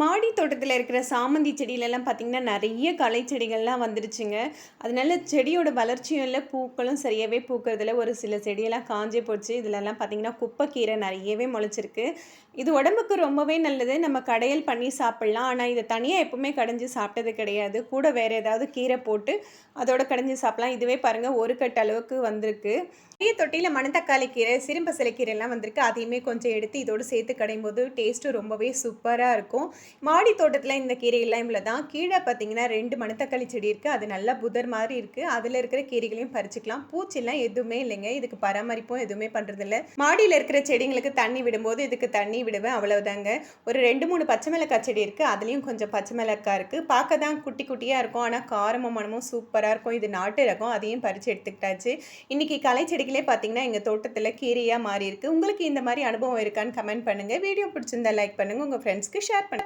மாடி தோட்டத்தில் இருக்கிற சாமந்தி செடியிலலாம் பார்த்திங்கன்னா நிறைய களை செடிகள்லாம் வந்துருச்சுங்க. அதனால செடியோட வளர்ச்சியும் இல்லை பூக்களும் சரியாகவே பூக்கிறதுல ஒரு சில செடியெல்லாம் காஞ்சே போச்சு. இதிலலாம் பார்த்திங்கன்னா குப்பைக்கீரை நிறையவே முளைச்சிருக்கு. இது உடம்புக்கு ரொம்பவே நல்லது. நம்ம கடையல் பண்ணி சாப்பிட்லாம். ஆனால் இதை தனியாக எப்பவுமே கடைஞ்சி சாப்பிட்டது கிடையாது. கூட வேறு ஏதாவது கீரை போட்டு அதோட கடைஞ்சி சாப்பிட்லாம். இதுவே பாருங்கள் ஒரு கட்டு அளவுக்கு வந்திருக்கு. பெரிய தொட்டியில் மணத்தக்காளி கீரை சிறும்பசலை கீரைலாம் வந்திருக்கு. அதையுமே கொஞ்சம் எடுத்து இதோடு சேர்த்து கடையும் போது டேஸ்ட்டு ரொம்பவே சூப்பராக இருக்கும். மாடி தோட்டத்தில் இந்த கீரை இல்லாமல் தான். கீழே பார்த்தீங்கன்னா ரெண்டு மணத்தக்காளி செடி இருக்குது அது நல்லா புதர் மாதிரி இருக்குது அதில் இருக்கிற கீரைகளையும் பறிச்சுக்கலாம். பூச்சிலாம் எதுவுமே இல்லைங்க. இதுக்கு பராமரிப்பும் எதுவுமே பண்ணுறதில்ல மாடியில் இருக்கிற செடிங்களுக்கு தண்ணி விடும்போது இதுக்கு தண்ணி விடுவேன். அவ்வளவுதாங்க. ஒரு ரெண்டு மூணு பச்சை மிளகாய் செடி இருக்குது அதுலேயும் கொஞ்சம் பச்சை மிளகாய் இருக்குது பார்க்க தான் குட்டி குட்டியாக இருக்கும். ஆனால் காரமும் மனமும் சூப்பராக இருக்கும். இது நாட்டு ரகம். அதையும் பறித்து எடுத்துக்கிட்டாச்சு. இன்றைக்கி களை செடிகளே பார்த்தீங்கன்னா எங்கள் தோட்டத்தில் கீரையாக மாறி இருக்குது உங்களுக்கு இந்த மாதிரி அனுபவம் இருக்கான்னு கமெண்ட் பண்ணுங்கள் வீடியோ பிடிச்சிருந்தா லைக் பண்ணுங்கள் உங்கள் ஃப்ரெண்ட்ஸ்க்கு ஷேர் பண்ணுங்கள்